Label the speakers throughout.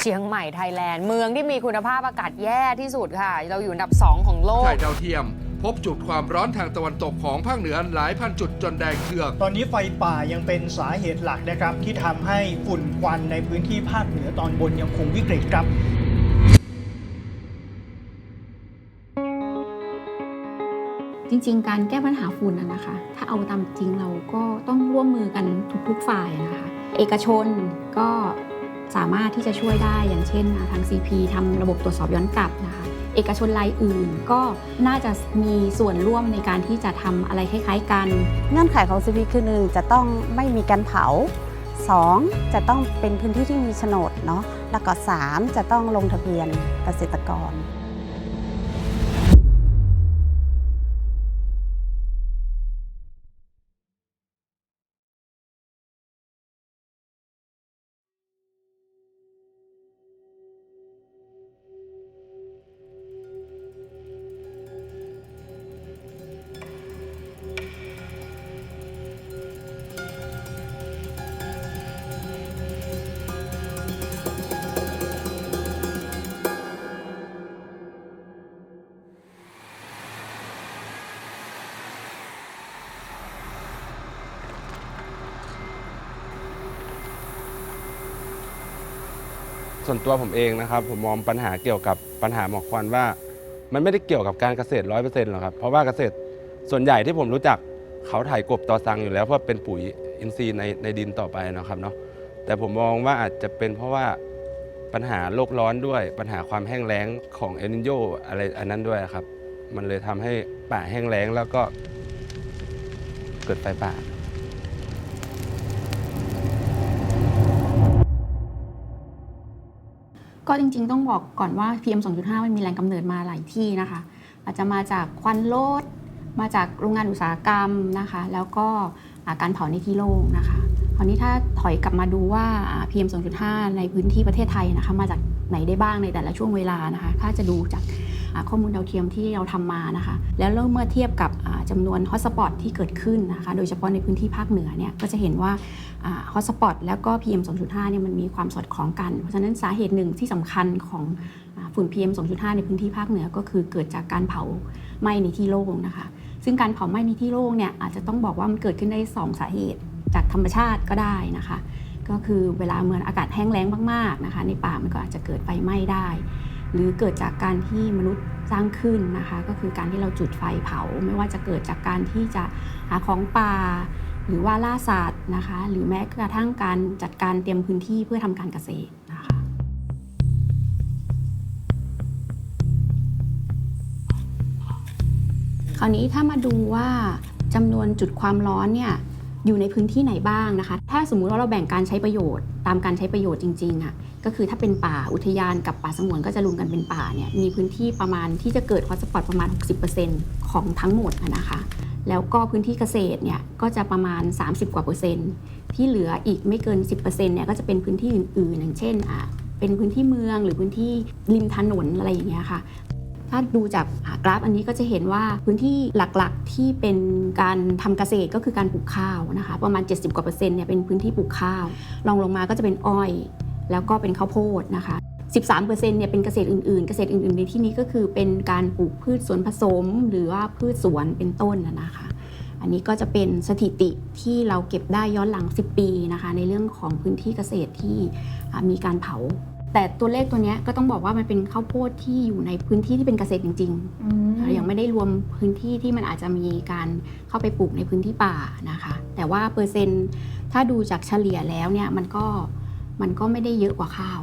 Speaker 1: เชียงใหม่ไทยแลนด์เมืองที่มีคุณภาพอากาศแย่ที่สุดค่ะ เราอยู่อันดับ 2 ของโลก
Speaker 2: ถ่ายดาวเทียม พบจุดความร้อนทางตะวันตกของภาคเหนือหลายพันจุดจนแดงเถือก
Speaker 3: ตอนนี้ไฟป่ายังเป็นสาเหตุหลักนะครับ ที่ทำให้ฝุ่นควันในพื้นที่ภาคเหนือตอนบนยังคงวิกฤตครับ
Speaker 4: จริงๆ การแก้ปัญหาฝุ่นนะนะคะ ถ้าเอาตามจริงเราก็ต้องร่วมมือกันทุกๆ ฝ่ายนะคะ เอกชนก็ สามารถที่จะช่วยได้อย่างเช่นอ่าทาง CP ทำระบบตรวจสอบย้อนกลับนะคะเอกชนรายอื่นก็น่าจะมีส่วนร่วมในการที่จะทำอะไรคล้ายๆกัน
Speaker 5: เงื่อนไขของ CP คือหนึ่งจะต้องไม่มีการเผา 2. จะต้องเป็นพื้นที่ที่มีโฉนดเนาะแล้วก็ 3 จะต้องลงทะเบียนเกษตรกร
Speaker 6: ส่วนตัวผมเองนะครับผมมองปัญหาเกี่ยวกับปัญหาหมอกควันว่า มันไม่ได้เกี่ยวกับการเกษตรร้อยเปอร์เซ็นต์หรอกครับเพราะว่าเกษตรส่วนใหญ่ที่ผมรู้จักเขาถ่ายกบต่อสังอยู่แล้วเพราะเป็นปุ๋ยอินทรีย์ในในดินต่อไปนะครับเนาะแต่ผมมองว่าอาจจะเป็นเพราะว่าปัญหาโลกร้อนด้วยปัญหาความแห้งแล้งของเอลนิโยอะไรอันนั้นด้วยครับ มันเลยทำให้ป่าแห้งแล้งแล้วก็เกิดไฟป่า
Speaker 4: ก็จริงๆ ต้องบอกก่อนว่า PM 2.5 มันมีแหล่งกำเนิดมาหลายที่นะคะ อาจจะมาจากควันรถมาจากโรงงานอุตสาหกรรมนะคะ แล้วก็าการเผาในที่โล่งนะคะคราวนี้ถ้าถอยกลับมาดูว่า PM 2.5 ในพื้นที่ประเทศไทยนะคะ มาจากไหนได้บ้างในแต่ละช่วงเวลานะคะ ถ้าจะดูจาก ข้อมูลดาวเทียมที่เราทำมานะคะ แล้วเมื่อเทียบกับอ่าจำนวนฮอตสปอตที่เกิดขึ้นนะคะ โดยเฉพาะในพื้นที่ภาคเหนือเนี่ยก็จะเห็นว่าฮอตสปอตแล้วก็ PM 2.5เนี่ยมันมีความสอดคล้องกัน เพราะฉะนั้นสาเหตุหนึ่งที่สำคัญของฝุ่น PM 2.5 ในพื้นที่ภาคเหนือก็คือเกิดจากการเผาไหม้ในที่โล่งนะคะ ซึ่งการเผาไหม้ในที่โล่งเนี่ยอาจจะต้องบอกว่ามันเกิดขึ้นได้ 2 สาเหตุ จากธรรมชาติก็ได้นะคะ ก็คือเวลาเมื่ออากาศแห้งแล้งมากๆนะคะ ในป่ามันก็อาจจะเกิดไฟไหม้ได้ หรือเกิดจากการที่มนุษย์สร้างขึ้นนะคะ ก็คือการที่เราจุดไฟเผา ไม่ว่าจะเกิดจากการที่จะหาของป่า หรือว่าล่าสัตว์นะคะ หรือแม้กระทั่งการจัดการเตรียมพื้นที่เพื่อทำการเกษตรนะคะคราวนี้ถ้ามาดูว่าจำนวนจุดความร้อนเนี่ยอยู่ในพื้นที่ไหนบ้างนะคะ ถ้าสมมุติว่าเราแบ่งการใช้ประโยชน์ ตามการใช้ประโยชน์จริงๆอะ ก็คือถ้าเป็นป่าอุทยานกับป่าสงวนก็จะรวมกันเป็นป่าเนี่ยมีพื้นที่ประมาณที่จะเกิดฮอตสปอตประมาณ 60%ของทั้งหมดนะคะ แล้วก็พื้นที่เกษตรเนี่ยก็จะประมาณ 30 กว่าเปอร์เซ็นต์ที่เหลืออีกไม่เกิน 10%เนี่ยก็จะเป็นพื้นที่อื่นๆ อย่างเช่นอะเป็นพื้นที่เมืองหรือพื้นที่ริมถนนอะไรอย่างเงี้ยค่ะถ้าดูจากกราฟอันนี้ก็จะเห็นว่าพื้นที่หลักๆที่เป็นการทำเกษตรก็คือการปลูกข้าวนะคะ ประมาณ 70กว่าเปอร์เซ็นต์เนี่ยเป็นพื้นที่ปลูกข้าวรองลงมาก็จะเป็นอ้อย แล้วก็เป็นข้าวโพดนะคะ 13%เนี่ยเป็นเกษตรอื่นๆ เกษตรอื่นๆ ในที่นี้ก็คือเป็นการปลูกพืชสวนผสม หรือว่าพืชสวนเป็นต้นนะนะคะ อันนี้ก็จะเป็นสถิติที่เราเก็บได้ย้อนหลัง 10 ปีนะคะ ในเรื่องของพื้นที่เกษตรที่อ่ามีการเผา แต่ตัวเลขตัวเนี้ยก็ต้องบอกว่ามันเป็นข้าวโพดที่อยู่ในพื้นที่ที่เป็นเกษตรจริงๆยังไม่ได้รวมพื้นที่ที่มันอาจจะมีการเข้าไปปลูกในพื้นที่ป่านะคะ แต่ว่าเปอร์เซ็นต์ถ้าดูจากเฉลี่ยแล้วเนี่ยมันก็ มันก็ไม่ได้เยอะกว่าข้าว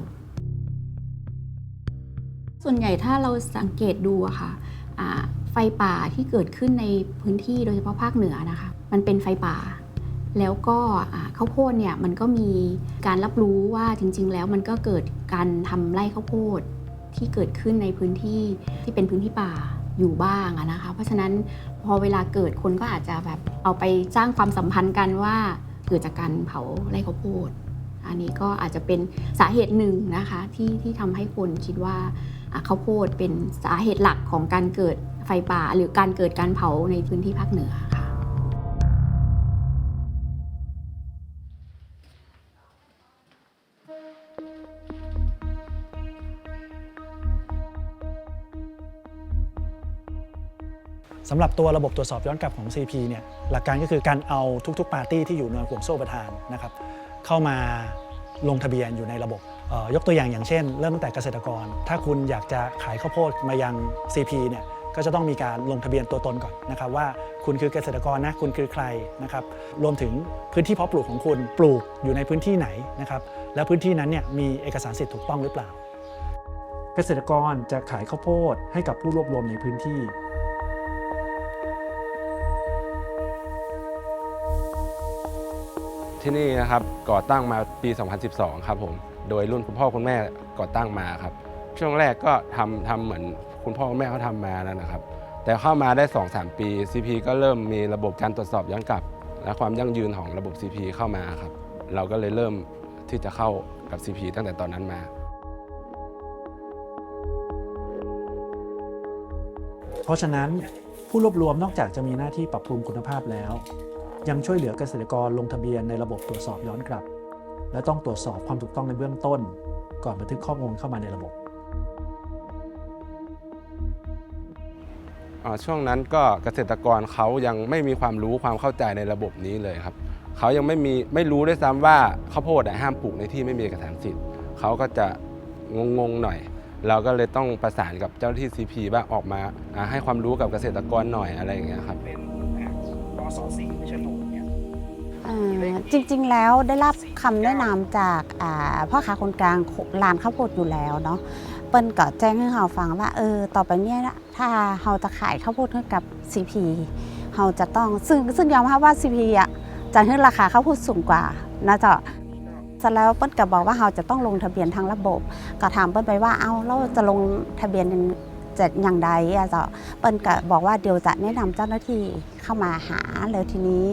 Speaker 4: ส่วนใหญ่ถ้าเราสังเกตดูอะค่ะอ่าไฟป่าที่เกิดขึ้นในพื้นที่โดยเฉพาะภาคเหนือนะคะ มันเป็นไฟป่า แล้วก็ข้าวโพดเนี่ยมันก็มีการรับรู้ว่าจริง ๆ แล้วมันก็เกิดการทำไร่ข้าวโพดที่เกิดขึ้นในพื้นที่ที่เป็นพื้นที่ป่าอยู่บ้างนะคะ เพราะฉะนั้นพอเวลาเกิดคนก็อาจจะแบบเอาไปสร้างความสัมพันธ์กันว่าเกิดจากการเผาไร่ข้าวโพด อันนี้ก็อาจจะเป็นสาเหตุหนึ่งนะคะที่ที่ทำให้คนคิดว่าข้าวโพดเป็นสาเหตุหลักของการเกิดไฟป่า หรือการเกิดการเผาในพื้นที่ภาคเหนือค่ะ
Speaker 7: สำหรับตัวระบบตรวจสอบย้อนกลับของ CP เนี่ยหลักการก็คือการเอาทุกๆปาร์ตี้ที่อยู่ในห่วงโซ่ประทานนะครับ เข้ามาลงทะเบียนอยู่ในระบบ ยกตัวอย่างอย่างเช่น เริ่มตั้งแต่เกษตรกร ถ้าคุณอยากจะขายข้าวโพดมายัง CP เนี่ยก็จะต้องมีการลงทะเบียนตัวตนก่อนนะครับว่าคุณคือเกษตรกรนะคุณคือใครนะครับรวมถึงพื้นที่เพาะปลูกของคุณปลูกอยู่ในพื้นที่ไหนนะครับแล้วพื้นที่นั้นเนี่ยมีเอกสารสิทธิ์ถูกต้องหรือเปล่า เกษตรกรจะขายข้าวโพดให้กับผู้รวบรวมในพื้นที่
Speaker 6: ที่นี่นะครับก่อตั้งมาปี 2012 ครับผม โดยรุ่นคุณพ่อคุณแม่ก่อตั้งมาครับ ช่วงแรกก็ทำทำเหมือนคุณพ่อคุณแม่เขาทำมานั่นนะครับ แต่เข้ามาได้ 2-3 ปี CP ก็เริ่มมีระบบการตรวจสอบย้อนกลับ และความยั่งยืนของระบบ CP เข้ามาครับ เราก็เลยเริ่มที่จะเข้ากับ CP ตั้งแต่ตอนนั้นมา
Speaker 7: เพราะฉะนั้นผู้รวบรวมนอกจากจะมีหน้าที่ปรับปรุงคุณภาพแล้ว ยังช่วยเหลือเกษตรกรลงทะเบียนในระบบตรวจสอบย้อนกลับ และต้องตรวจสอบความถูกต้องในเบื้องต้น ก่อนบันทึกข้อมูลเข้ามาในระบบ
Speaker 6: ช่วงนั้นก็เกษตรกรเขายังไม่มีความรู้ความเข้าใจในระบบนี้เลยครับเขายังไม่มีไม่รู้ด้วยซ้ำว่าข้าวโพดห้ามปลูกในที่ไม่มีเอกสารสิทธิ์เขาก็จะงงๆหน่อย เราก็เลยต้องประสานกับเจ้าหน้าที่ CP ว่าออกมาให้ความรู้กับเกษตรกรหน่อยอะไรอย่างเงี้ยครับ
Speaker 5: เอ่อจริงๆ แล้วได้รับคำแนะนำจากพ่อค้าคนกลางร้านข้าวโพดอยู่แล้วเนาะเปิ้ลก็แจ้งให้เราฟังว่าเออต่อไปเนี่ยถ้าเราจะขายข้าวโพดให้กับ CP เราจะต้องซึ่งซึ่งยอมรับว่า CP อะจะให้ราคาข้าวโพดสูงกว่านะจ๊ะเสร็จแล้วเปิ้ลก็บอกว่าเราจะต้องลงทะเบียนทางระบบ ก็ถามเปิ้ลไปว่าเอาเราจะลงทะเบียน จะอย่างใดอะเจ๊ะเปิ้ลก็บอกว่าเดี๋ยวจะแนะนำเจ้าหน้าที่เข้ามาหาแล้วทีนี้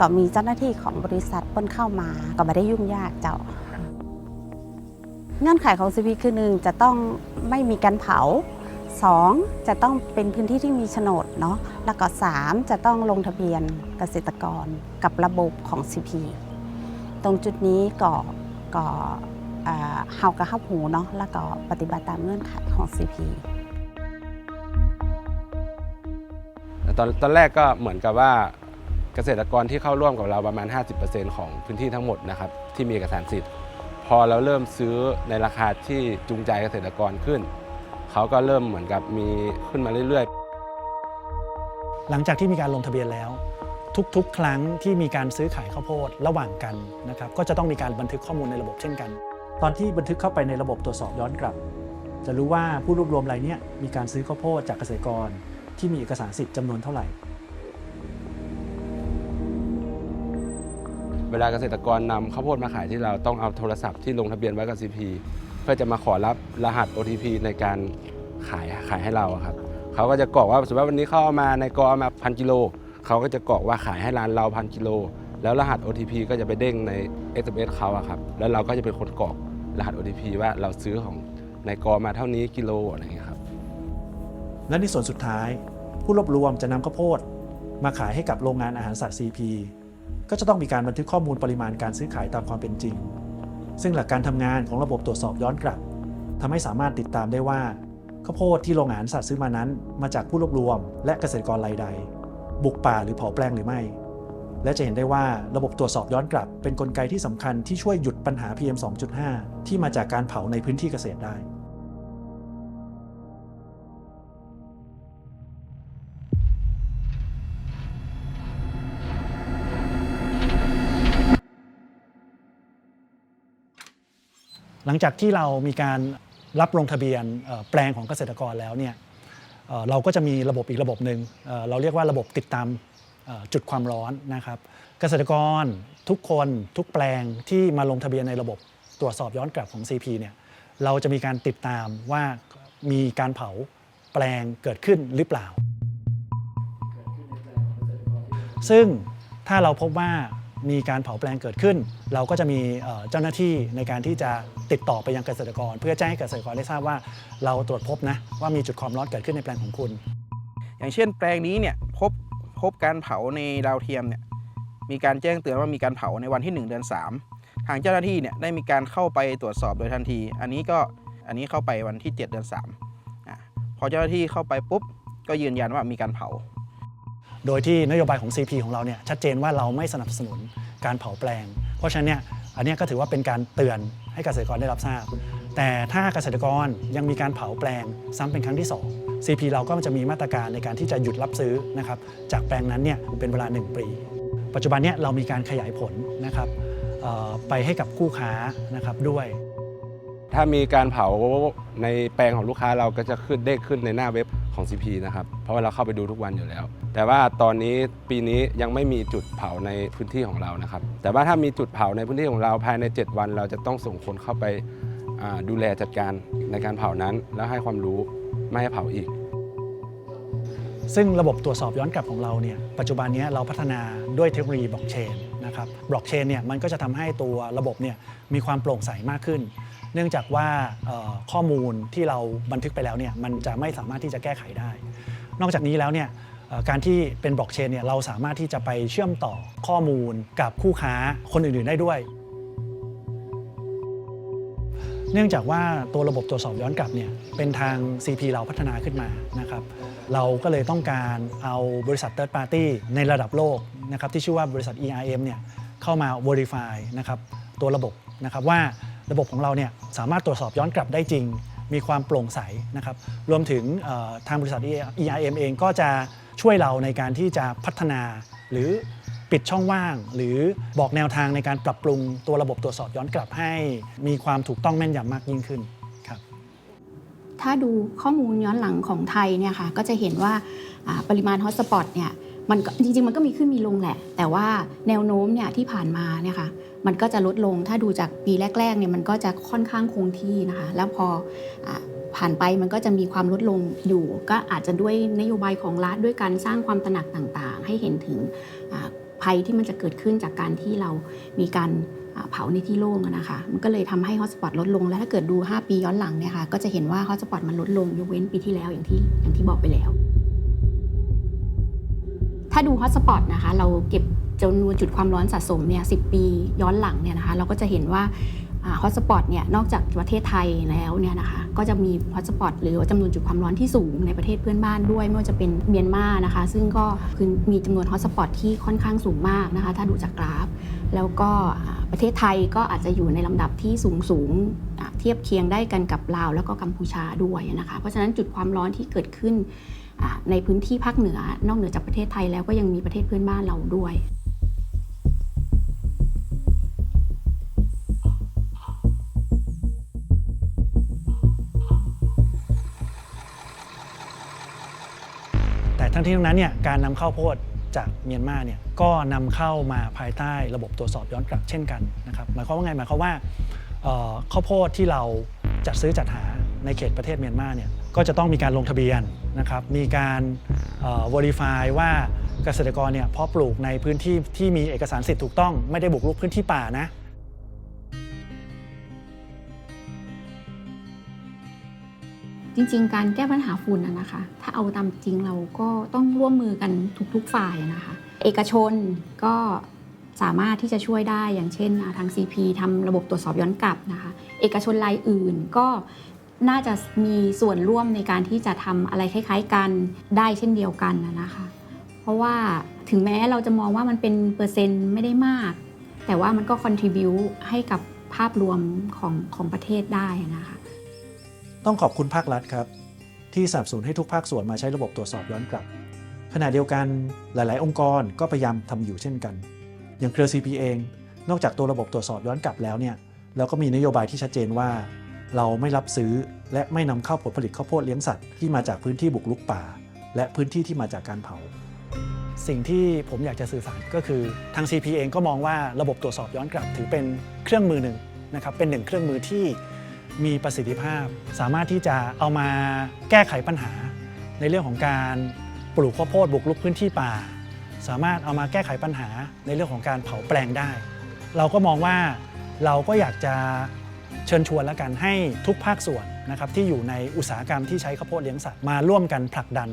Speaker 5: ก็มีเจ้าหน้าที่ของบริษัทเปิ้ลเข้ามาก็ไม่ได้ยุ่งยากเจ้าเงื่อนไขของ CP คือหนึ่งจะต้องไม่มีการเผา 2. จะต้องเป็นพื้นที่ที่มีโฉนดเนาะแล้วก็ 3. จะต้องลงทะเบียนเกษตรกรกับระบบของ CP ตรงจุดนี้ก็ก็อ่าเฮากระเข้าหูเนาะแล้วก็ปฏิบัติตามเงื่อนไขของ CP
Speaker 6: ตอนตอนแรกก็เหมือนกับว่าเกษตรกรที่เข้าร่วมกับเราประมาณ 50%ของพื้นที่ทั้งหมดนะครับที่มีเอกสารสิทธิ์ พอเราเริ่มซื้อในราคาที่จูงใจเกษตรกรขึ้น เขาก็เริ่มเหมือนกับมีขึ้นมาเรื่อย ๆ
Speaker 7: หลังจากที่มีการลงทะเบียนแล้ว ทุกๆ ครั้งที่มีการซื้อขายข้าวโพดระหว่างกันนะครับก็จะต้องมีการบันทึกข้อมูลในระบบเช่นกัน ตอนที่บันทึกเข้าไปในระบบตรวจสอบย้อนกลับ จะรู้ว่าผู้รวบรวมรายเนี้ยมีการซื้อข้าวโพดจากเกษตรกร ที่มีเอกสารสิทธิ์จำนวนเท่าไหร่
Speaker 6: เวลาเกษตรกรนำข้าวโพดมาขายที่เราต้องเอาโทรศัพท์ที่ลงทะเบียนไว้กับ CP เพื่อจะมาขอรับรหัส OTP ในการขายขายให้เราอะครับเขาก็จะกรอกว่าสมมติว่าวันนี้เขาเอามาในกอเอามาพันกิโลเขาก็จะกรอกว่าขายให้ร้านเราพันกิโลแล้วรหัส OTP ก็จะไปเด้งใน SMS เขาอะครับแล้วเราก็จะเป็นคนกรอกรหัส OTP ว่าเราซื้อของในกอมาเท่านี้กิโลอะไรอย่างเงี้ยครับ
Speaker 7: และในส่วนสุดท้าย ผู้รวบรวมจะนำข้าวโพด มาขายให้กับโรงงานอาหารสัตว์ CP ก็จะต้องมีการบันทึกข้อมูลปริมาณการซื้อขายตามความเป็นจริง ซึ่งหลักการทำงานของระบบตรวจสอบย้อนกลับทำให้สามารถติดตามได้ว่าข้าวโพดที่โรงงานอาหารสัตว์ซื้อมานั้น มาจากผู้รวบรวม และเกษตรกรรายใด บุกป่าหรือเผาแปลงหรือไม่ และจะเห็นได้ว่าระบบตรวจสอบย้อนกลับ เป็นนกลไกที่สำคัญที่ช่วยหยุดปัญหา PM 2.5 ที่มาจากการเผาในพื้นที่เกษตรได้ หลังจากที่เรามีการรับลงทะเบียนแปลงของเกษตรกรแล้วเนี่ยเราก็จะมีระบบอีกระบบหนึ่งเราเรียกว่าระบบติดตามจุดความร้อนนะครับ เกษตรกรทุกคนทุกแปลงที่มาลงทะเบียนในระบบตรวจสอบย้อนกลับของ CP เนี่ยเราจะมีการติดตามว่ามีการเผาแปลงเกิดขึ้นหรือเปล่า ซึ่งถ้าเราพบว่า มีการเผาแปลงเกิดขึ้น เราก็จะมีเจ้าหน้าที่ในการที่จะติดต่อไปยังเกษตรกร เพื่อแจ้งให้เกษตรกรได้ทราบว่า เราตรวจพบนะว่ามีจุดความร้อนเกิดขึ้นในแปลงของคุณ
Speaker 8: อย่างเช่น แปลงนี้เนี่ยพบพบการเผาในดาวเทียมเนี่ยมีการแจ้งเตือนว่ามีการเผาในวันที่ 1 เดือน 3 ทางเจ้าหน้าที่เนี่ยได้มีการเข้าไปตรวจสอบโดยทันที อันนี้ก็อันนี้เข้าไปวันที่ 7 เดือน3อะพอเจ้าหน้าที่เข้าไปปุ๊บก็ยืนยันว่ามีการเผา
Speaker 7: โดยที่นโยบายของ CP ของเราเนี่ยชัดเจนว่าเราไม่สนับสนุนการเผาแปลง เพราะฉะนั้นเนี่ยอันนี้ก็ถือว่าเป็นการเตือนให้เกษตรกรได้รับทราบ แต่ถ้าเกษตรกรยังมีการเผาแปลงซ้ำเป็นครั้งที่ 2 CP เราก็จะมีมาตรการในการที่จะหยุดรับซื้อนะครับจากแปลงนั้นเนี่ยเป็นเวลา 1 ปี ปัจจุบันเนี้เรามีการขยายผลนะครับไปให้กับคู่ค้านะครับด้วย
Speaker 6: ถ้ามีการเผาในแปลงของลูกค้าเราก็จะขึ้นเด้งขึ้นในหน้าเว็บ ของ CP นะครับ เพราะว่าเราเข้าไปดูทุกวันอยู่แล้ว แต่ว่าตอนนี้ปีนี้ยังไม่มีจุดเผาในพื้นที่ของเรานะครับ แต่ว่าถ้ามีจุดเผาในพื้นที่ของเราภายใน 7 วัน เราจะต้องส่งคนเข้าไปดูแลจัดการในการเผานั้น แล้วให้ความรู้ไม่ให้เผาอีก
Speaker 7: ซึ่งระบบตรวจสอบย้อนกลับของเราเนี่ยปัจจุบันนี้เราพัฒนาด้วยเทคโนโลยีบล็อกเชนนะครับบล็อกเชนเนี่ยมันก็จะทำให้ตัวระบบเนี่ยมีความโปร่งใสมากขึ้น เนื่องจากว่าข้อมูลที่เราบันทึกไปแล้วเนี่ยมันจะไม่สามารถที่จะแก้ไขได้ นอกจากนี้แล้วเนี่ยการที่เป็นบล็อกเชนเนี่ยเราสามารถที่จะไปเชื่อมต่อข้อมูลกับคู่ค้าคนอื่นๆได้ด้วย เนื่องจากว่าตัวระบบตรวจสอบย้อนกลับเนี่ยเป็นทาง CP เราพัฒนาขึ้นมานะครับเราก็เลยต้องการเอาบริษัท Third Party ในระดับโลกนะครับที่ชื่อว่าบริษัท ERM เนี่ยเข้ามา Verify นะครับตัวระบบนะครับว่า ระบบของเราเนี่ยสามารถตรวจสอบย้อนกลับได้จริง มีความโปร่งใสนะครับรวมถึงทางบริษัท ERM เองก็จะช่วยเราในการที่จะพัฒนา หรือปิดช่องว่าง หรือบอกแนวทางในการปรับปรุงตัวระบบตรวจสอบย้อนกลับให้ มีความถูกต้องแม่นยำมากยิ่งขึ้นครับ
Speaker 4: ถ้าดูข้อมูลย้อนหลังของไทยเนี่ยค่ะก็จะเห็นว่าอ่าปริมาณฮอตสปอตเนี่ย มันก็จริงๆ มันก็มีขึ้นมีลงแหละ แต่ว่าแนวโน้มเนี่ยที่ผ่านมาเนี่ยค่ะมันก็จะลดลงถ้าดูจากปีแรกๆเนี่ยมันก็จะค่อนข้างคงที่นะคะแล้วพออผ่านไปมันก็จะมีความลดลงอยู่ ก็อาจจะด้วยนโยบายของรัฐด้วยการสร้างความตระหนักต่างๆ ให้เห็นถึงภัยที่มันจะเกิดขึ้นจากการที่เรามีการเผาในที่โล่งนะคะ มันก็เลยทำให้ฮอตสปอตลดลง และถ้าเกิดดู 5 ปีย้อนหลังเนี่ยค่ะ ก็จะเห็นว่าฮอตสปอตมันลดลงยกเว้นปีที่แล้วอย่างที่อย่างที่บอกไปแล้ว ถ้าดูฮอตสปอตนะคะเราเก็บจำนวนจุดความร้อนสะสมเนี่ยสิปีย้อนหลังเนี่ยนะคะเราก็จะเห็นว่าฮอตสปอตเนี่ยนอกจากประเทศไทยแล้วเนี่ยนะคะก็จะมีฮอตสปอตหรือว่าจำนวนจุดความร้อนที่สูงในประเทศเพื่อนบ้านด้วย ไม่ว่าจะเป็นเมียนมานะคะ ซึ่งก็คือมีจำนวนฮอตสปอตที่ค่อนข้างสูงมากนะคะ ถ้าดูจากกราฟ แล้วก็ประเทศไทยก็อาจจะอยู่ในลำดับที่สูงสูงเทียบเคียงได้กันกับลาวแล้วก็กัมพูชาด้วยนะคะ เพราะฉะนั้นจุดความร้อนที่เกิดขึ้น ในพื้นที่ภาคเหนือนอกเหนือจากประเทศไทยแล้วก็ยังมีประเทศเพื่อนบ้านเราด้วย
Speaker 7: แต่ทั้งที่ทั้งนั้นเนี่ยการนำข้าวโพดจากเมียนมาเนี่ยก็นำเข้ามาภายใต้ระบบตรวจสอบย้อนกลับเช่นกันนะครับหมายความว่าไงหมายความว่าข้าวโพดที่เราจัดซื้อจัดหาในเขตประเทศเมียนมาเนี่ย ก็จะต้องมีการลงทะเบียนนะครับมีการเอ่อ verify ว่าเกษตรกรเนี่ยเพาะปลูกในพื้นที่ที่มีเอกสารสิทธิ์ถูกต้องไม่ได้บุกรุกพื้นที่ป่านะ
Speaker 4: จริง ๆ การแก้ปัญหาฝุ่นนะคะ ถ้าเอาตามจริงเราก็ต้องร่วมมือกันทุกๆฝ่ายนะคะ เอกชนก็สามารถที่จะช่วยได้อย่างเช่นอ่าทาง CP ทำระบบตรวจสอบย้อนกลับนะคะ เอกชนรายอื่นก็ น่าจะมีส่วนร่วมในการที่จะทำอะไรคล้าย ๆ กันได้เช่นเดียวกันนะคะ เพราะว่าถึงแม้เราจะมองว่ามันเป็นเปอร์เซ็นต์ไม่ได้มาก แต่ว่ามันก็ contribu ให้กับภาพรวมของของประเทศได้นะคะ
Speaker 7: ต้องขอบคุณภาครัฐครับ ที่สนับสนุนให้ทุกภาคส่วนมาใช้ระบบตรวจสอบย้อนกลับ ขณะเดียวกันหลาย ๆ องค์กรก็พยายามทำอยู่เช่นกัน อย่างเครือ CP เอง นอกจากตัวระบบตรวจสอบย้อนกลับแล้วเนี่ยเราก็มีนโยบายที่ชัดเจนว่า เราไม่รับซื้อและไม่นำเข้าผลผลิตข้าวโพดเลี้ยงสัตว์ที่มาจากพื้นที่บุกรุกป่า และพื้นที่ที่มาจากการเผา สิ่งที่ผมอยากจะสื่อสารก็คือทาง CP เองก็มองว่าระบบตรวจสอบย้อนกลับถือเป็นเครื่องมือหนึ่งนะครับเป็นหนึ่งเครื่องมือที่มีประสิทธิภาพ สามารถที่จะเอามาแก้ไขปัญหา ในเรื่องของการปลูกข้าวโพดบุกรุกพื้นที่ป่า สามารถเอามาแก้ไขปัญหาในเรื่องของการเผาแปลงได้ เราก็มองว่าเราก็อยากจะ เชิญชวนแล้วกันให้ทุกภาคส่วนนะครับที่อยู่ในอุตสาหกรรมที่ใช้ข้าวโพดเลี้ยงสัตว์มาร่วมกันผลักดัน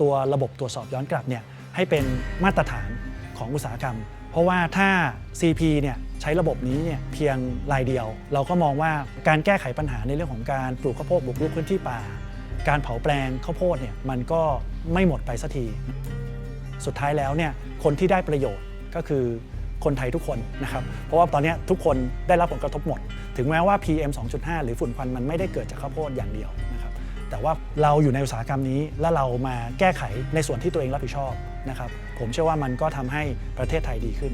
Speaker 7: ตัวระบบตรวจสอบย้อนกลับเนี่ยให้เป็นมาตรฐานของอุตสาหกรรม เพราะว่าถ้า CP เนี่ยใช้ระบบนี้เนี่ยเพียงรายเดียว เราก็มองว่าการแก้ไขปัญหาในเรื่องของการปลูกข้าวโพดบุกรุกพื้นที่ป่า การเผาแปลงข้าวโพดเนี่ยมันก็ไม่หมดไปสักที สุดท้ายแล้วเนี่ยคนที่ได้ประโยชน์ก็คือ คนไทยทุกคนนะครับ เพราะว่าตอนนี้ทุกคนได้รับผลกระทบหมด ถึงแม้ว่า PM 2.5 หรือฝุ่นควันมันไม่ได้เกิดจากข้าวโพดอย่างเดียวนะครับ แต่ว่าเราอยู่ในอุตสาหกรรมนี้ และเรามาแก้ไขในส่วนที่ตัวเองรับผิดชอบนะครับ ผมเชื่อว่ามันก็ทำให้ประเทศไทยดีขึ้น